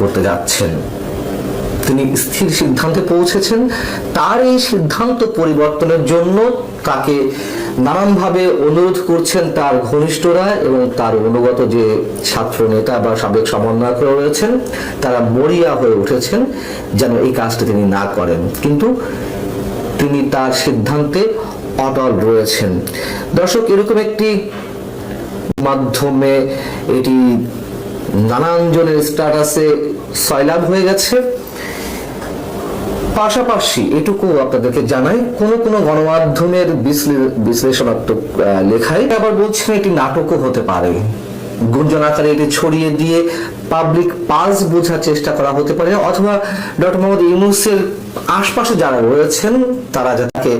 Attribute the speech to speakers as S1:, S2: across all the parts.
S1: করতে যাচ্ছেন। তিনি স্থির সিদ্ধান্তে পৌঁছেছেন। তার এই সিদ্ধান্ত পরিবর্তনের জন্য তাকে নানানভাবে অনুরোধ করছেন তার ঘনিষ্ঠরা এবং তার অনুগত যে ছাত্র নেতা বা সাবেক সমন্বয়ক রয়েছেন, তারা মরিয়া হয়ে উঠেছেন যেন এই কাজটি তিনি না করেন। কিন্তু তিনি তার সিদ্ধান্তে অটল রয়েছেন। দর্শক, এরকম একটি মাধ্যমে এটি নানান জনের স্ট্যাটাসে সয়লাভ হয়ে গেছে। পাশাপাশি এটুকু আপনাদেরকে জানাই, কোন কোন গণমাধ্যমের বিশ্লেষণাত্মক লেখায় আবার বলছেন এটি নাটকও হতে পারে। গুঞ্জন আকারে এটি ছড়িয়ে দিয়ে পাবলিক পালস বোঝার চেষ্টা করা হতে পারে, অথবা ডক্টর মোহাম্মদ ইউনুসের আশপাশে যারা রয়েছেন, তারা যাকে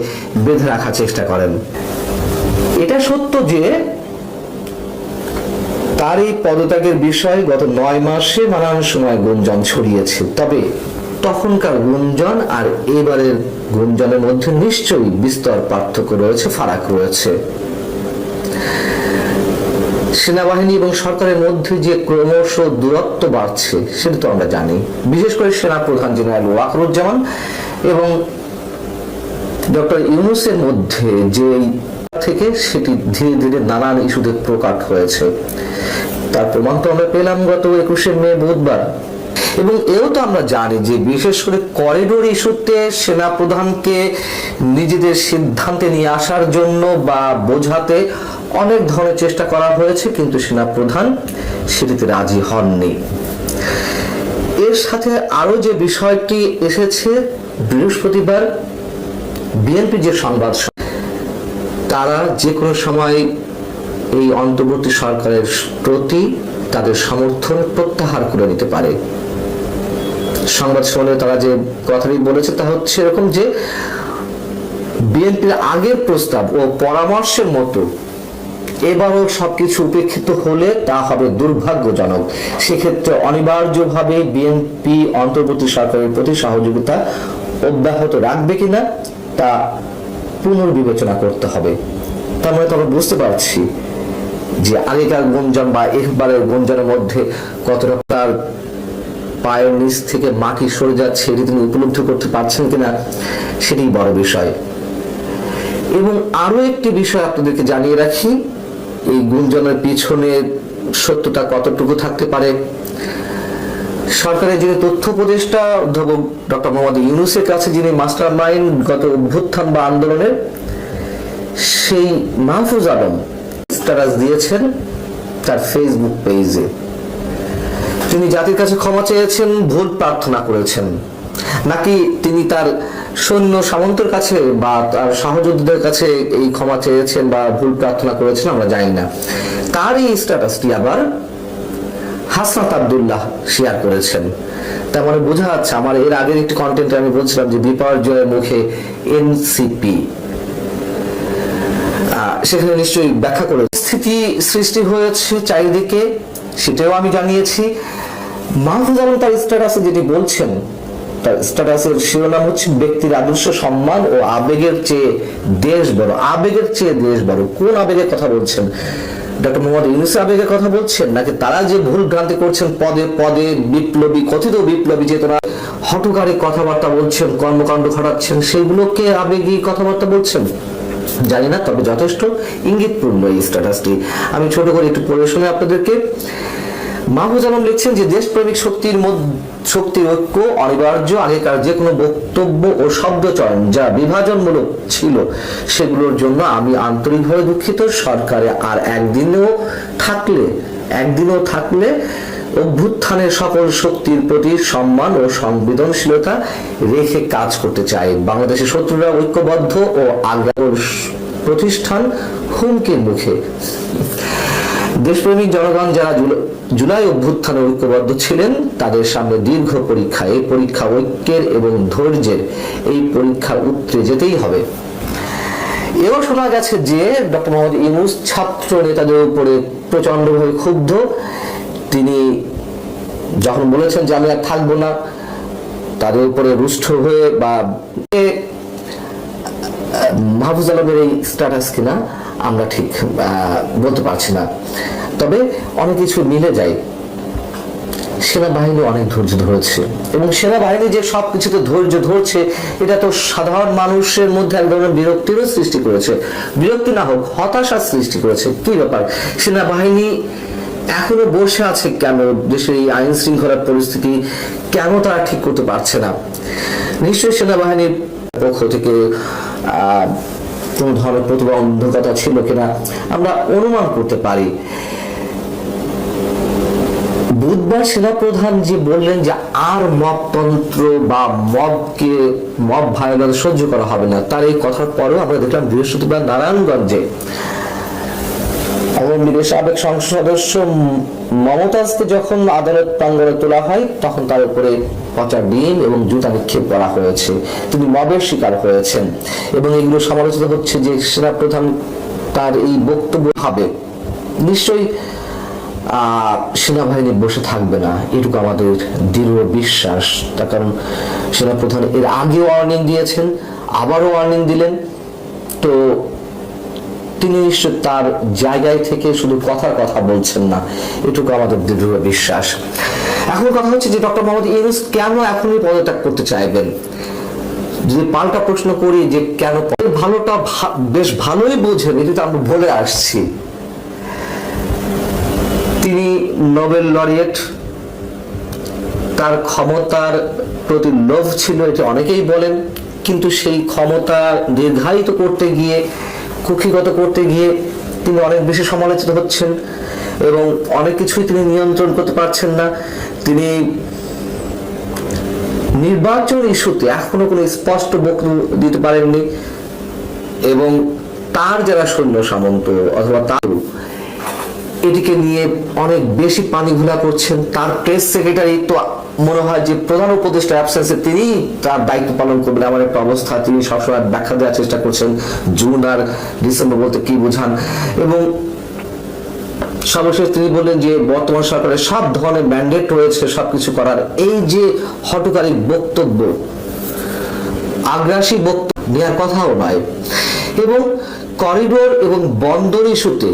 S1: বেঁধে রাখার চেষ্টা করেন। এটা সত্য যে তার এই পদত্যাগের বিষয়ে গত নয় মাসে নানান সময় গুঞ্জন ছড়িয়েছে। তবে তখনকার গুঞ্জন আর এবারের গুঞ্জনের মধ্যে নিশ্চয়ই বিস্তর পার্থক্য রয়েছে, ফারাক রয়েছে। সেনাবাহিনী এবং সরকারের মধ্যে যে ক্রমশ দূরত্ব বাড়ছে, সেটা তো আমরা জানি। বিশেষ করে সেনা প্রধান জেনারেল ওয়াকরুজ্জামান এবং ডক্টর ইউনুসের মধ্যে যে থেকে সেটি ধীরে ধীরে নানান ইস্যুতে প্রকাট হয়েছে। তার প্রমাণ তো আমরা পেলাম গত একুশে মে বুধবার। এবং এও তো আমরা জানি যে বিশেষ করে করিডোর ইস্যুতে সেনা প্রধানকে নিজেদের সিদ্ধান্তে নিয়ে আসার জন্য বা বোঝাতে অনেক ধরনের চেষ্টা করা হয়েছে, কিন্তু সেনা প্রধান সেটিতে রাজি হননি। এর সাথে আরও যে বিষয়টি এসেছে, বৃহস্পতিবার বিএনপি যে সংবাদ তারা যে কোনো সময় এই অন্তর্বর্তী সরকারের প্রতি তাদের সমর্থন প্রত্যাহার করে নিতে পারে। সংবাদ সম্মেলনে তারা যে কথাটি বলেছে তা হচ্ছে এরকম যে, বিএনপির আগের প্রস্তাব ও পরামর্শের মতো এবারও সবকিছু উপেক্ষিত হলে তা হবে দুর্ভাগ্যজনক। সেক্ষেত্রে অনিবার্যভাবে বিএনপি অন্তর্বর্তী সরকারের প্রতি সহযোগিতা অব্যাহত রাখবে কিনা তা পুনর্বিবেচনা করতে হবে। তার মানে তো আমরা বুঝতে পারছি যে আগেকার গুঞ্জন বা এবারের গুঞ্জনের মধ্যে কতটা তার পায়ের নিচ থেকে মাটি সরে যাচ্ছে, এটি তিনি উপলব্ধি করতে পারছেন কিনা, সেটি বড় বিষয়। এবং আরও একটি বিষয় আপনাদেরকে জানিয়ে রাখি, এই গুঞ্জনের পিছনে সত্যতা কতটুকু থাকতে পারে সরকারের যিনি তথ্য উপদেষ্টা, অধ্যাপক ডক্টর মোহাম্মদ ইউনুসের কাছে যিনি মাস্টার মাইন্ড গত অভ্যুত্থান বা আন্দোলনের সেই মাহফুজ আলম স্ট্যাটাস দিয়েছেন তার ফেসবুক পেজে তিনি জাতির কাছে ক্ষমা চেয়েছেন ভুল প্রার্থনা করেছেন। নাকি তিনি তার সৈন্য সামন্তের কাছে বা তার সহযোদ্ধাদের কাছে এই ক্ষমা চেয়েছেন বা ভুল প্রার্থনা করেছেন আমরা জানি না। তার এই স্ট্যাটাসটি আবার হাসনাত আব্দুল্লাহ শেয়ার করেছেন। তার মানে বোঝা যাচ্ছে আমার এর আগের একটি কন্টেন্টে আমি বলছিলাম যে বিপর্যয়ের মুখে এনসিপি সেখানে নিশ্চয়ই ব্যাখ্যা করে স্থিতি সৃষ্টি হয়েছে চারিদিকে, সেটাও আমি জানিয়েছি। মাহফুজ আলম তার স্ট্যাটাসে যেটি বলছেন, তার স্ট্যাটাসের শিরোনাম হচ্ছে ব্যক্তির আদর্শ সম্মান ও আবেগের চেয়ে দেশ বড়। আবেগের চেয়ে দেশ বড়। কোন আবেগের কথা বলছেন? ডক্টর মোহাম্মদ ইউনুস আবেগের কথা বলছেন, নাকি তারা যে ভুল ভ্রান্তি করছেন, পদে পদে বিপ্লবী, কথিত বিপ্লবী চেতনা হটকারী কথাবার্তা বলছেন, কর্মকাণ্ড ঘটাচ্ছেন সেগুলোকে আবেগী কথাবার্তা বলছেন? জানি না, তবে যথেষ্ট ইঙ্গিতপূর্ণ এই স্ট্যাটাসটি আমি ছোট করে একটু পড়ে শুনে আপনাদেরকে। মাহফুজ আলম লিখছেন যে, দেশপ্রেমিক শক্তির শক্তির ঐক্য, অনিবার্য, আগেকার যে কোনো বক্তব্য ও শব্দচয়ন যা বিভাজনমূলক ছিল, সেগুলোর জন্য আমি আন্তরিকভাবে দুঃখিত। সরকারে আর একদিনেও থাকলে, একদিনও থাকলে অভ্যুত্থানের সকল শক্তির প্রতি সম্মান ও সংবেদনশীলতা রেখে কাজ করতে চাই। বাংলাদেশের শত্রুরা ঐক্যবদ্ধ ও আগ্রহ প্রতিষ্ঠান হুমকির মুখে। দেশপ্রেমিক জনগণ যারা জুলাই অভ্যুত্থানে ঐক্যবদ্ধ ছিলেন, তাদের সামনে দীর্ঘ পরীক্ষা এই পরীক্ষা ঐক্যের এবং ধৈর্যের এই পরীক্ষার উত্তরে যেতেই হবে। এও শোনা গেছে যে ডক্টর মোহাম্মদ ইউনুস ছাত্র নেতাদের উপরে প্রচন্ডভাবে ক্ষুব্ধ। তিনি যখন বলেছেন যে আমি আর থাকব না, তাদের উপরে রুষ্ট হয়ে বা মাহফুজ আলমের এই স্ট্যাটাস কিনা আমরা ঠিক বলতে পারছি না। তবে অনেক কিছু মিলে যায়। সেনাবাহিনী অনেক ধৈর্য ধরেছে এবং সেনাবাহিনী যে সব কিছুতে ধৈর্য ধরছে, এটা তো সাধারণ মানুষের মধ্যে এক ধরনের বিরক্তিরও সৃষ্টি করেছে। বিরক্তি না হোক, হতাশার সৃষ্টি করেছে। কি ব্যাপার? সেনাবাহিনী এখনও বসে আছে কেন? দেশের এই আইন শৃঙ্খলার পরিস্থিতি কেন তারা ঠিক করতে পারছে না? নিশ্চয়ই সেনাবাহিনীর পক্ষ থেকে আহ কোনো ধরনের প্রতিবন্ধকতা ছিল কিনা, আমরা অনুমান করতে পারি। বুধবার সেনাপ্রধান যে বললেন যে আর মবতন্ত্র বা মবকে মব ভায়োলেন্স সহ্য করা হবে না। তার এই কথার পরেও আমরা দেখলাম বৃহস্পতিবার নারায়ণগঞ্জে আওয়ামী লীগের সাবেক সংসদ সদস্য মমতাজকে যখন আদালত প্রাঙ্গণে তোলা হয়, তখন তার উপরে পচা ডিম এবং জুতা নিক্ষেপ করা হয়েছে। তিনি মবের শিকার হয়েছেন এবং এগুলো সমালোচিত হচ্ছে যে সেনাপ্রধান তার এই বক্তব্য হবে নিশ্চয়ই সেনাবাহিনী বসে থাকবে না। এটুকু আমাদের দৃঢ় বিশ্বাস। তার কারণ সেনাপ্রধান এর আগে ওয়ার্নিং দিয়েছেন, আবারও ওয়ার্নিং দিলেন। তো তিনি তার জায়গায় থেকে শুধু কথার কথা বলছেন না। এটুকু আমাদের দৃঢ় বিশ্বাস। এখন কথা হচ্ছে যে ডক্টর মোহাম্মদ ইউনুস কেন এখনই পদত্যাগ করতে চাইবেন? যদি পাল্টা প্রশ্ন করি যে কেন ভালোটা বেশ ভালোই বোঝেন, এটা তো আমরা বলে আসছি। তিনি নোবেল লরিয়েট, তার ক্ষমতার প্রতি লোভ ছিল, এটা অনেকেই বলেন। কিন্তু সেই ক্ষমতা দীর্ঘায়িত করতে গিয়ে কুক্ষিগত করতে গিয়ে তিনি অনেক বেশি সমালোচিত হচ্ছেন এবং অনেক কিছুই তিনি নিয়ন্ত্রণ করতে পারছেন না। তিনি নির্বাচন ইস্যুতে এখনও কোনো স্পষ্ট বক্তব্য দিতে পারেননি এবং তার যারা সৈন্য সামন্ত অথবা তার এটিকে নিয়ে অনেক বেশি পানি ঘোলা করছেন। তার প্রেস সেক্রেটারি তো মনে হয় যে প্রধান উপদেষ্টা অ্যাবসেন্সে তিনি তার দায়িত্ব পালন করবেন এমন একটা অবস্থা। তিনি সবসময় ব্যাখ্যা দেওয়ার চেষ্টা করছেন জুন আর ডিসেম্বর বলতে কি বোঝান। এবং সর্বশেষ তিনি বললেন যে বর্তমান সরকারের সব ধরনের ম্যান্ডেট রয়েছে সবকিছু করার। এই যে হটকারী বক্তব্য, আগ্রাসী বক্তব্য নেওয়ার কথাও নয়। এবং করিডোর এবং বন্দর ইস্যুতে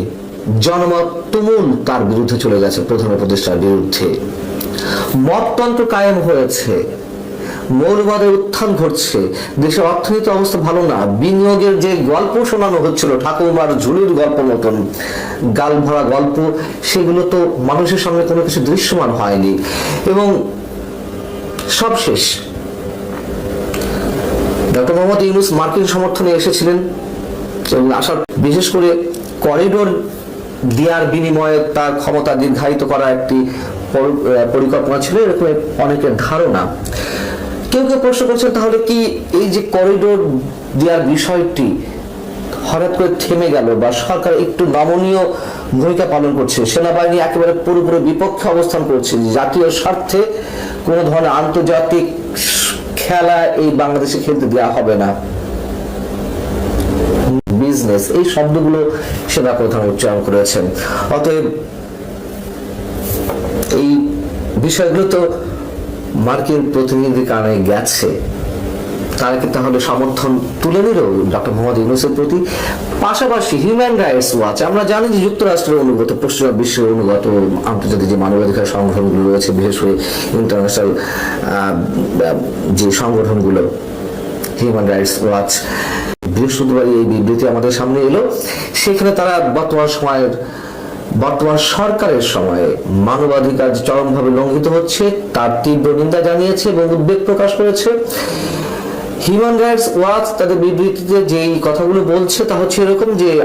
S1: জনমত তুমুল তার বিরুদ্ধে চলে গেছে প্রধান উপদেষ্টার বিরুদ্ধে। মততন্ত্র কায়েম হয়েছে। মৌলবাদের উত্থান ঘটছে। দেশের অর্থনৈতিক অবস্থা ভালো না। বিনিয়োগের যে গল্প শোনানো হচ্ছিল ঠাকুরমার ঝুলির গল্প মতন গাল ভরা গল্প, সেগুলো তো মানুষের সামনে কোনো কিছু দৃশ্যমান হয়নি। এবং সব শেষ ডক্টর মোহাম্মদ ইউনুস মার্কিন সমর্থনে এসেছিলেন এবং আসার, বিশেষ করে করিডোর দেওয়ার বিনিময়ে তার ক্ষমতা দীর্ঘায়িত করা একটি পরিকল্পনা ছিল, এরকম অনেকের ধারণা। কেউ কেউ প্রশ্ন করছেন, তাহলে কি এই যে করিডোর দেওয়ার বিষয়টি হঠাৎ করে থেমে গেল বা সরকার একটু নমনীয় ভূমিকা পালন করছে? সেনাবাহিনী একেবারে পুরোপুরি বিপক্ষে অবস্থান করছে। জাতীয় স্বার্থে কোনো ধরনের আন্তর্জাতিক খেলা এই বাংলাদেশে খেলতে দেওয়া হবে না। বিজনেস এই শব্দগুলো সেনা প্রধান উচ্চারণ করেছেন। অতএব এই বিষয়গুলো তো মার্কিন প্রতিনিধির কারণে গেছে। তারা কি তাহলে সমর্থন তুলে নিল ডক্টর মোহাম্মদ ইউনুসের প্রতি? পাশাপাশি হিউম্যান রাইটস ওয়াচ আমরা জানি যে যুক্তরাষ্ট্রের অনুগত পশ্চিমা বিশ্বের অনুগত আন্তর্জাতিক যে মানবাধিকার সংগঠনগুলো রয়েছে, বিশেষ করে ইন্টারন্যাশনাল যে সংগঠনগুলো হিউম্যান রাইটস ওয়াচ বৃহস্পতিবার এই বিবৃতি আমাদের সামনে এলো। সেখানে তারা বর্তমান সময়ের, বর্তমান সরকারের সময়ে মানবাধিকার চরমভাবে লঙ্ঘিত হচ্ছে, তার তীব্র নিন্দা জানিয়েছে এবং উদ্বেগ প্রকাশ করেছে। হিউম্যান রাইটস ওয়াচ তাদের বিবৃতিতে যেই কথাগুলো বলছে, তা হচ্ছে এরকম যে,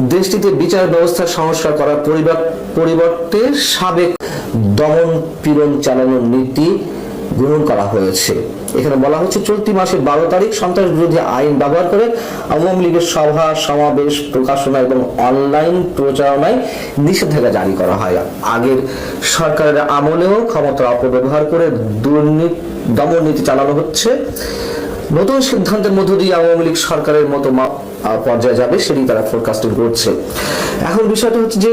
S1: দেশটিতে বিচার ব্যবস্থার সংস্কার করার পরিবার- পরিবর্তে সাবেক দমন পীড়ন চালানোর নীতি গ্রহণ করা হয়েছে। এখানে বলা হচ্ছে, চলতি মাসের বারো তারিখ সন্ত্রাস বিরোধী আইন ব্যবহার করে আওয়ামী লীগের সভা, সমাবেশ, প্রকাশনা এবং অনলাইন প্রচারণায় নিষেধাজ্ঞা জারি করা হয়। আগের সরকারের আমলেও ক্ষমতার অপব্যবহার করে দুর্নীতি দমন নীতি চালানো হচ্ছে। নতুন সিদ্ধান্তের মধ্য দিয়ে আওয়ামী লীগ সরকারের মতো পর্যায়ে যাবে, সেটি তারা ফোরকাস্টিং করছে। এখন বিষয়টা হচ্ছে যে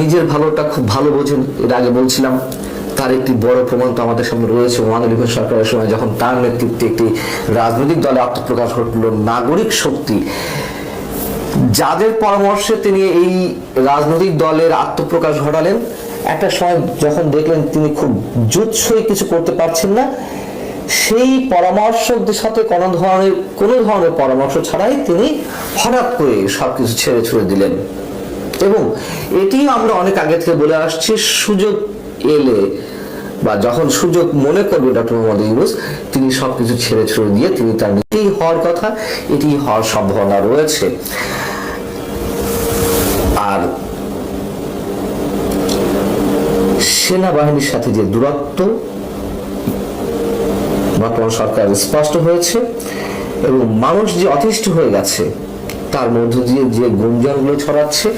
S1: নিজের ভালোটা খুব ভালো বোঝেন এর আগে বলছিলাম। তার একটি বড় প্রমাণ তো আমাদের সামনে রয়েছে ওয়ানালী সরকারের সময় যখন তার নেতৃত্বে একটি রাজনৈতিক দলে আত্মপ্রকাশ ঘটল, নাগরিক শক্তি। যাদের পরামর্শে তিনি এই রাজনৈতিক দলের আত্মপ্রকাশ ঘটালেন, একটা সময় যখন দেখলেন তিনি খুব জুৎসই কিছু করতে পারছেন না, সেই পরামর্শকদের সাথে কোনো ধরনের কোনো ধরনের পরামর্শ ছাড়াই তিনি হঠাৎ করে সবকিছু ছেড়ে ছুড়ে দিলেন। এবং এটি আমরা অনেক আগে থেকে বলে আসছি, সুযোগ এলে বা যখন সুযোগ মনে করবে ডক্টর মোহাম্মদ ইউনুস, তিনি সবকিছু ছেড়ে ছুড়ে দিয়ে তিনি তার নিজেই হওয়ার কথা, এটি হওয়ার সম্ভাবনা রয়েছে। আর সেনাবাহিনীর সাথে যে দূরত্ব, বর্তমান সরকার স্পষ্ট হয়েছে এবং মানুষ যে অতিষ্ঠ হয়ে গেছে তার মধ্য দিয়ে যে গুঞ্জনগুলো ছড়াচ্ছে